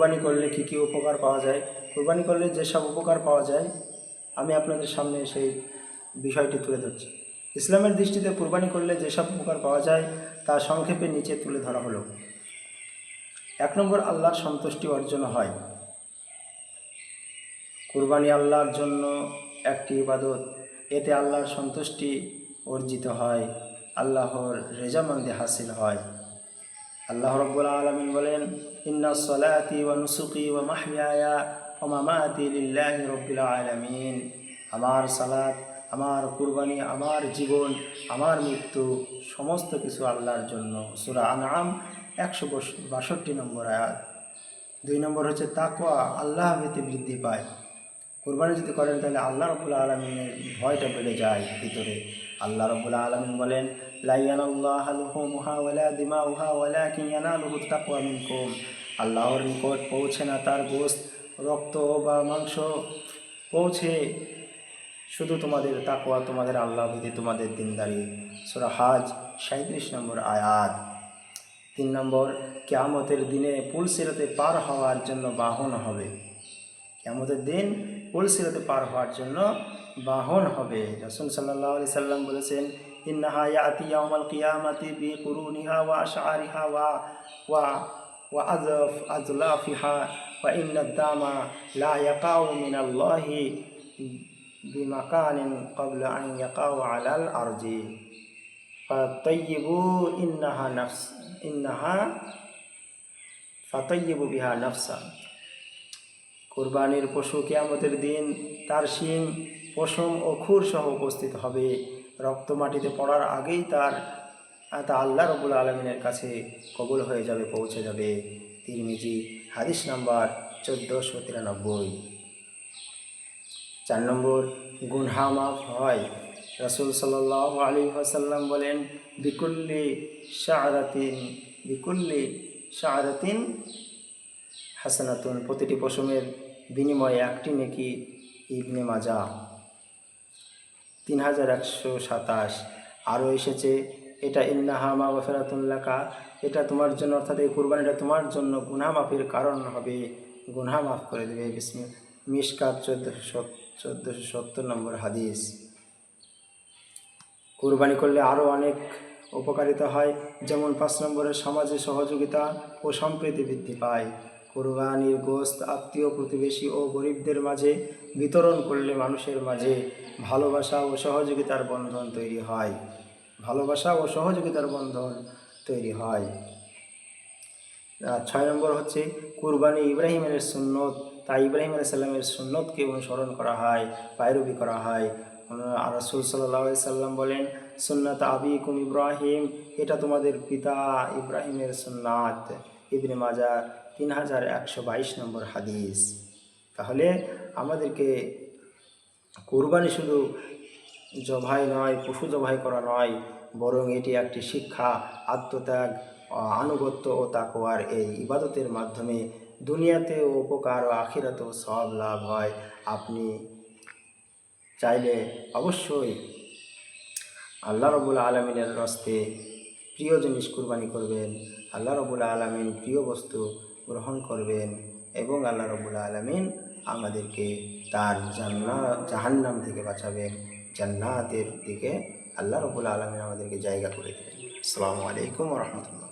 কোরবানি করলে কী কী উপকার পাওয়া যায়? কোরবানি করলে যেসব উপকার পাওয়া যায়, আমি আপনাদের সামনে সেই বিষয়টি তুলে ধরছি। ইসলামের দৃষ্টিতে কোরবানি করলে যেসব উপকার পাওয়া যায়, তা সংক্ষেপে নিচে তুলে ধরা হলো। এক নম্বর, আল্লাহর সন্তুষ্টি অর্জন হয়। কুরবানি আল্লাহর জন্য একটি ইবাদত। এতে আল্লাহর সন্তুষ্টি অর্জিত হয়, আল্লাহর রেজামন্দি হাসিল হয়। আল্লাহ রব্বুল আলমিন বলেন, ইন্না সলাতি নুসুকি ওয়া মাহইয়ায়া ওয়া মামাতি লিল্লাহি রব্বিল আলামিন। আমার সালাত, আমার কুরবানি, আমার জীবন, আমার মৃত্যু, সমস্ত কিছু আল্লাহর জন্য। সূরা আনাম একশো বাষট্টি নম্বর আয়াত। দুই নম্বর হচ্ছে তাকওয়া, আল্লাহ ভীতি বৃদ্ধি পায়। কোরবানি যদি করেন, তাহলে আল্লাহ রবুল্লা আলমিনের ভয়টা বেড়ে যায় ভিতরে। আল্লাহ রবুল্লা আলমিন বলেন আল্লাহর নিকট পৌঁছে না তার গোস্ত রক্ত বা মাংস পৌঁছে শুধু তোমাদের তাকওয়া, তোমাদের আল্লাহ ভীতি তোমাদের দিনদারি। হাজ সাঁত্রিশ নম্বর আয়াত। তিন নম্বর, কেয়ামতের দিনে পুলসিরাতে পার হওয়ার জন্য বাহন হবে। কেয়ামতের দিন পুলসিরাতে পার হওয়ার জন্য বাহন হবে। রসুল সাল্লাহ আলি সাল্লাম বলেছেন, ইন্নাহা ইয়াতি ইয়াউমাল কিয়ামাতি বি কুরুনিহা ওয়া আশআরিহা ওয়া ওয়া ওয়া আজফ আজলাফিহা ওয়া ইন্না দামা লা ইয়াকাউ মিনাল্লাহি বিমাকানিন ক্বাবলা আন ইয়াকাউ আলাল আরজি। ফাতাইয়িবু ইন্নাহা নাফস, ইন্নাহা, ফাতাইয়িবু বিহা নাফসা। কোরবানির পশু কেয়ামতের দিন তার শিং, পশম ও খুর সহ উপস্থিত হবে। রক্ত মাটিতে পড়ার আগেই তার তা আল্লাহ রবুল আলমিনের কাছে কবুল হয়ে যাবে, পৌঁছে যাবে। তিরমিজি, হাদিস নাম্বার চোদ্দোশো তিরানব্বই। চার নম্বর, গুনহা মাফ হয়। রসুল সাল্লাহ আলী আসাল্লাম বলেন, বিকুল্লি শাহরাতিন বিকুল্লি শাহরাতিন হাসানাতুন প্রতিটি পশমের বিনিময়ে একটি নেকি ইবনে মাজা তিন হাজার একশো সাতাশ, আরও এসেছে, এটা ইন্নাহা মা গফেরাতুল্লাকা এটা তোমার জন্য, অর্থাৎ এই কুরবানিটা তোমার জন্য মাফের কারণ হবে। গুনাহ মাফ করে দেবে। বিস্মি মিসকাত চোদ্দোশো চোদ্দোশো সত্তর নম্বর হাদিস। কুরবানি করলে আরও অনেক উপকারিতা হয়, যেমন পাঁচ নম্বরের সমাজে সহযোগিতা ও সম্প্রীতি বৃদ্ধি পায়। কোরবানির গোস্ত আত্মীয় প্রতিবেশী ও গরিবদের মাঝে বিতরণ করলে মানুষের মাঝে ভালোবাসা ও সহযোগিতার বন্ধন তৈরি হয়। ভালোবাসা ও সহযোগিতার বন্ধন তৈরি হয়। ছয় নম্বর হচ্ছে কুরবানি ইব্রাহিমের সুন্নত। তাই ইব্রাহিম আলাইসাল্লামের সুন্নতকে অনুসরণ করা হয়, পায়রবি করা হয়। আর রসুল সাল্লাহ সাল্লাম বলেন, সুন্নাত আবি কুম ইব্রাহিম, এটা তোমাদের পিতা ইব্রাহিমের সুন্নাত। ইবনে মাজা তিন হাজার একশো বাইশ নম্বর হাদিস। তাহলে আমাদেরকে কোরবানি শুধু জবাই নয়, পশু জবাই করা নয়, বরং এটি একটি শিক্ষা, আত্মত্যাগ, আনুগত্য ও তাকোয়ার এই ইবাদতের মাধ্যমে দুনিয়াতেও উপকার ও আখিরাতেও সব লাভ হয়। আপনি চাইলে অবশ্যই আল্লাহ রবুল আলমিনের রস্তে প্রিয় জিনিস কুরবানি করবেন। আল্লাহ রবুল আলমিন প্রিয় বস্তু গ্রহণ করবেন এবং আল্লাহ রবুল আলমিন আমাদেরকে তার জান্না জাহান্নাম থেকে বাঁচাবেন। জান্নাতের দিকে আল্লাহ রবুল আলমিন আমাদেরকে জায়গা করে দেবেন। আসসালামু আলাইকুম রহমতুল্লাহ।